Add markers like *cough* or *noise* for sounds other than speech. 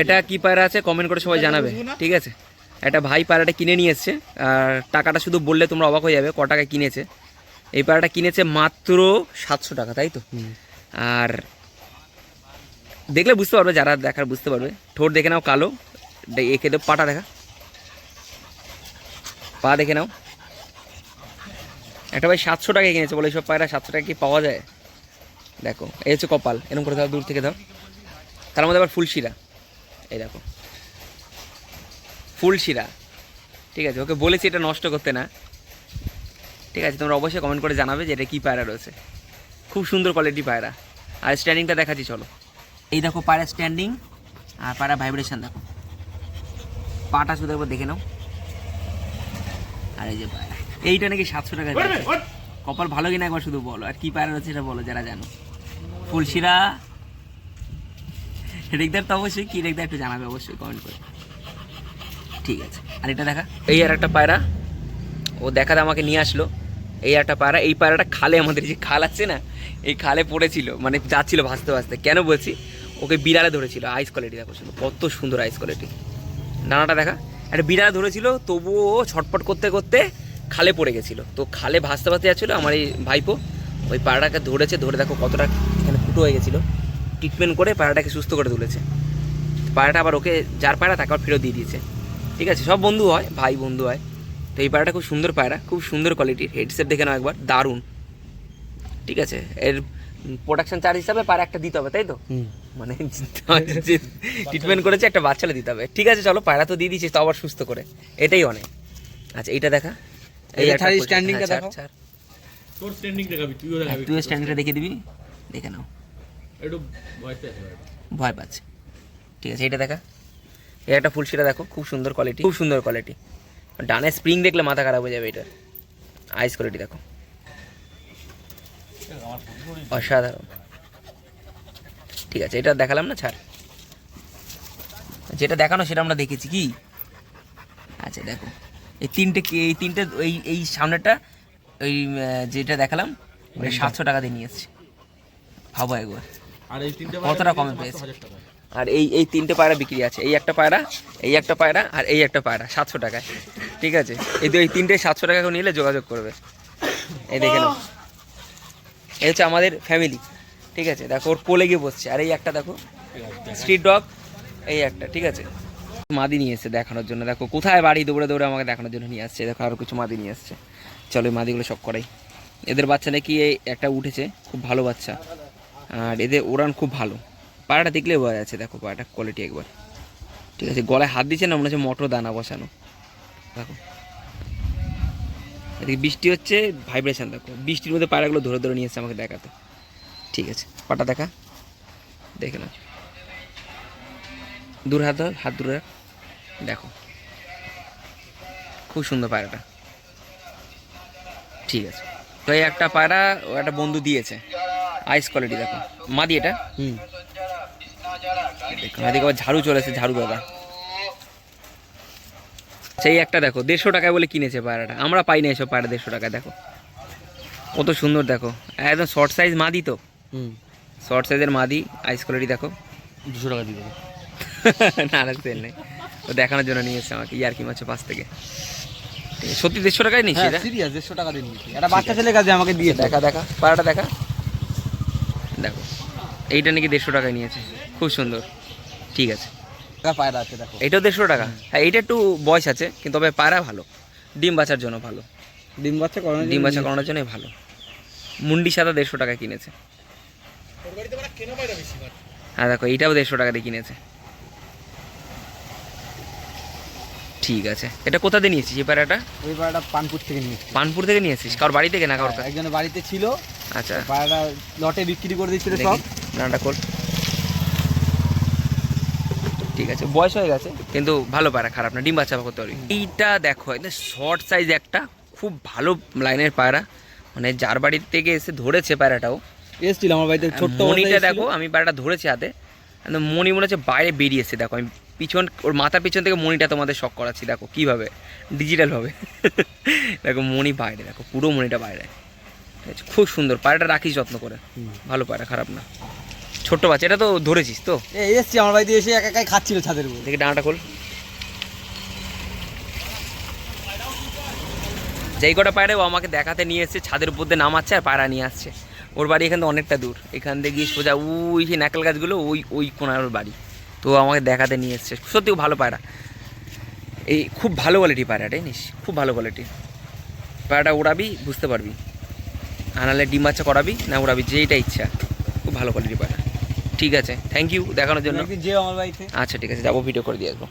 এটা কি পায়রা আছে? কমেন্ট করে সবাই জানাবে ঠিক আছে? একটা ভাই পায়রাটা কিনে নিয়ে এসছে আর টাকাটা শুধু বললে তোমরা অবাক হয়ে যাবে ক টাকায় কিনেছে। এই পায়রাটা কিনেছে মাত্র সাতশো টাকা তাই তো? আর দেখলে বুঝতে পারবে যারা দেখার বুঝতে পারবে। ঠোঁট দেখে নাও কালো একে তো পাটা দেখা। পা দেখে নাও। একটা ভাই সাতশো টাকায় কিনেছে বলে এইসব পায়রা সাতশো টাকা কি পাওয়া যায়? দেখো এই হচ্ছে কপাল এরকম করে দাও দূর থেকে দাও। তার মধ্যে আবার ফুলশিরা। এই দেখো। ফুলশিরা ঠিক আছে ওকে বলেছি এটা নষ্ট করতে না। ঠিক আছে তোমরা অবশ্যই কমেন্ট করে জানাবে যে এটা কী পায়রা রয়েছে। খুব সুন্দর কোয়ালিটি পায়রা। আর স্ট্যান্ডিংটা দেখাচ্ছি চলো। এই দেখো পায়রা স্ট্যান্ডিং আর পায়রা ভাইব্রেশন দেখো। পাটা শুধু একবার দেখে নাও। আর এই যে পায়রা। এইটা নাকি সাতশো টাকা কপাল ভালো কিনা একবার শুধু বলো। আর কি পায়রা রয়েছে সেটা বলো যারা জানো। ফুলশিরা রেগদার তো অবশ্যই, কি রেগদার একটু জানাবে অবশ্যই কমেন্ট করে। ঠিক আছে। আর এটা দেখা। এই আর একটা পায়রা, ও দেখাতে আমাকে নিয়ে আসলো। এই একটা পায়রা, এই পায়রাটা খালে আমাদের যে খাল আছে না, এই খালে পড়েছিল মানে যাচ্ছিল ভাসতে ভাসতে। কেন বলছি? ওকে বিড়ালে ধরেছিল আইস কোয়ালিটি দেখো শুধু, কত সুন্দর আইস কোয়ালিটি ডানাটা দেখা। একটা বিড়ালে ধরেছিল, তবুও ছটপট করতে করতে খালে পড়ে গেছিল। তো খালে ভাসতে ভাসতে যাচ্ছিল আমার এই ভাইপো, ওই পায়রাটাকে ধরেছে, ধরে দেখো কতটা এখানে ফুটো হয়ে গেছিল। ট্রিটমেন্ট করে পায়রাটাকে সুস্থ করে তুলেছে। পায়রাটা আবার ওকে যার পায়রা তাকে আবার ফেরত দিয়ে দিয়েছে। ঠিক আছে সব বন্ধু হয় ভাই বন্ধু হয়। তো এই পায়রাটা খুব সুন্দর পায়রা খুব সুন্দর কোয়ালিটির হেডসেট দেখে নাও একবার দারুণ। ঠিক আছে এর প্রোডাকশন চার্জ হিসাবে পায়রা একটা দিতে হবে তাই তো? মানে ট্রিটমেন্ট করেছে একটা বাচ্চালে দিতে হবে। ঠিক আছে চলো পায়রা তো দিয়ে দিচ্ছিস তো আবার সুস্থ করে। এটাই অনেক। আচ্ছা এইটা দেখা। এইটা একটা ছাড়, প্রচুর- standing টা ছাড়, দেখাও। ছাড়। তোর স্ট্যান্ডিং দেখাবি তুইও হ্যাঁ, দেখাবি তুই স্ট্যান্ডিংটা দেখিয়ে দিবি। দেখে নাও। একটু ভয় পাচ্ছে। ঠিক আছে এটা দেখা। এই একটা ফুলশিরা দেখো খুব সুন্দর কোয়ালিটি খুব সুন্দর কোয়ালিটি ডানে স্প্রিং দেখলে মাথা খারাপ হয়ে যাবে এটার আইস কোয়ালিটি দেখো। অসাধারণ। ঠিক আছে এটা দেখালাম না ছাড়। যেটা দেখানো সেটা আমরা দেখেছি কি? আচ্ছা দেখো। এই তিনটে কি- এই তিনটে এই এই সামনেটা ওই যেটা দেখালাম সাতশো টাকা দিয়ে নিয়ে এসছি। ভাবো একবার। আর এই তিনটে কতটা কমে পেয়েছে? আর এই এই তিনটে পায়রা বিক্রি আছে। এই একটা পায়রা এই একটা পায়রা আর এই একটা পায়রা সাতশো টাকায়। ঠিক আছে? এই এই তিনটে সাতশো টাকা নিলে যোগাযোগ করবে। এই দেখে নাও। এই হচ্ছে আমাদের ফ্যামিলি ঠিক আছে? দেখো ওর কোলে গিয়ে বসছে। আর এই একটা দেখো স্ট্রিট ডগ এই একটা। ঠিক আছে? মাদি নিয়ে এসছে দেখানোর জন্য। দেখো কোথায় বাড়ি? দৌড়ে দৌড়ে আমাকে দেখানোর জন্য নিয়ে আসছে। দেখো আরও কিছু মাদি নিয়ে আসছে। চলো এই মাদিগুলো সব করাই। এদের বাচ্চা নাকি এই একটা উঠেছে? খুব ভালো বাচ্চা। আর এদের ওড়ান খুব ভালো। পাড়াটা দেখলে বোঝা যাচ্ছে, দেখো পাড়াটা কোয়ালিটি একবার। ঠিক আছে, গলায় হাত দিচ্ছে না, মনে হচ্ছে মটর দানা বসানো। দেখো। এদিকে বৃষ্টি হচ্ছে ভাইব্রেশন দেখো। বৃষ্টির মধ্যে পায়রাগুলো ধরে ধরে নিয়ে আমাকে দেখাতে। ঠিক আছে, পাটা দেখা। দেখে নাও। দূর হাত হাত দূরে। দেখো। খুব সুন্দর পায়রাটা ঠিক আছে। তো এই একটা পায়রা ও একটা বন্ধু দিয়েছে। আইস কোয়ালিটি দেখো। মাদি এটা? হুম। দেখো এদিকে আবার ঝাড়ু চলেছে ঝাড়ু দাদা সেই একটা দেখো দেড়শো টাকায় বলে কিনেছে পায়রাটা। আমরা পাই না এসব পায়রা দেড়শো টাকায় দেখো। কত সুন্দর দেখো। একদম শর্ট সাইজ মাদি তো। হুম। শর্ট সাইজের মাদি আইস কোয়ালিটি দেখো। দুশো টাকা দিয়ে দেবো। *laughs* না না সেল নেই। তো দেখানোর জন্য নিয়ে এসছে আমাকে ইয়ার কি মাছ পাশ থেকে। সত্যি দেড়শো টাকায় নিচ্ছি এটা? সিরিয়াস দেড়শো টাকা দিয়ে নিয়েছি। একটা বাচ্চা ছেলে কাজে আমাকে দিয়ে দেখা দেখা। পায়রাটা দেখা। দেখো এইটা নাকি দেড়শো টাকায় নিয়েছে। খুব সুন্দর। ঠিক আছে। পায়রা আছে দেখো। এটাও দেড়শো টাকা? হ্যাঁ এইটা একটু বয়স আছে কিন্তু তবে পায়রা ভালো। ডিম বাচ্চার জন্য ভালো। ডিম বাচ্চা করানো ডিম বাচ্চা করানোর জন্যই ভালো। মুন্ডি সাদা দেড়শো টাকা কিনেছে। হ্যাঁ দেখো এইটাও দেড়শো টাকা দিয়ে কিনেছে। ঠিক আছে। এটা কোথা দিয়ে নিয়েছিস এই পায়রাটা? ওই পায়রাটা পানপুর থেকে নিয়েছি পানপুর থেকে নিয়েছিস কারোর বাড়ি থেকে না কারোর কাছে? একজনের বাড়িতে ছিল আচ্ছা। পায়রাটা লটে বিক্রি করে দিচ্ছিল সব। রান্নাটা কর ঠিক আছে। বয়স হয়ে গেছে। কিন্তু ভালো পায়রা খারাপ না ডিম বাচ্চা করতে পারবি। এইটা দেখো এটা শর্ট সাইজ একটা খুব ভালো লাইনের পায়রা মানে যার বাড়ির থেকে এসে ধরেছে পায়রাটাও এসেছিল আমার বাড়িতে ছোট্ট মনিটা দেখো আমি পায়রাটা ধরেছি হাতে। মনি মনে হচ্ছে বাইরে বেরিয়েছে দেখো আমি পিছন ওর মাথার পিছন থেকে মনিটা তোমাদের শখ করাচ্ছি দেখো কীভাবে? ডিজিটাল হবে। *laughs* দেখো মনি বাইরে দেখো পুরো মনিটা বাইরে। খুব সুন্দর পায়রাটা রাখিস যত্ন করে। ভালো পায়রা খারাপ না। ছোট্ট বাচ্চা এটা তো ধরেছিস তো? এই এসছি আমার বাড়িতে এসে একা একাই খাচ্ছিল ছাদের উপর। দেখি ডানাটা খোল। যেই কটা পায়রা ও আমাকে দেখাতে নিয়ে এসছে ছাদের উপর দিয়ে নামাচ্ছে আর পায়রা নিয়ে আসছে। ওর বাড়ি এখান থেকে অনেকটা দূর। এখান থেকে গিয়ে সোজা ওই যে নারকেল গাছগুলো ওই ওই কোনার ওর বাড়ি। তো ও আমাকে দেখাতে নিয়ে এসছে। সত্যি ভালো পায়রা। এই খুব ভালো কোয়ালিটি পায়রা জানিস? খুব ভালো কোয়ালিটি পায়রাটা ওড়াবি বুঝতে পারবি। আনালে ডিম বাচ্চা করাবি না উড়াবি যেইটা ইচ্ছা। খুব ভালো কোয়ালিটি পাঠা ঠিক আছে থ্যাংক ইউ দেখানোর জন্য। আমার বাড়িতে। আচ্ছা ঠিক আছে যাব ভিডিও করে দিয়ে আসব।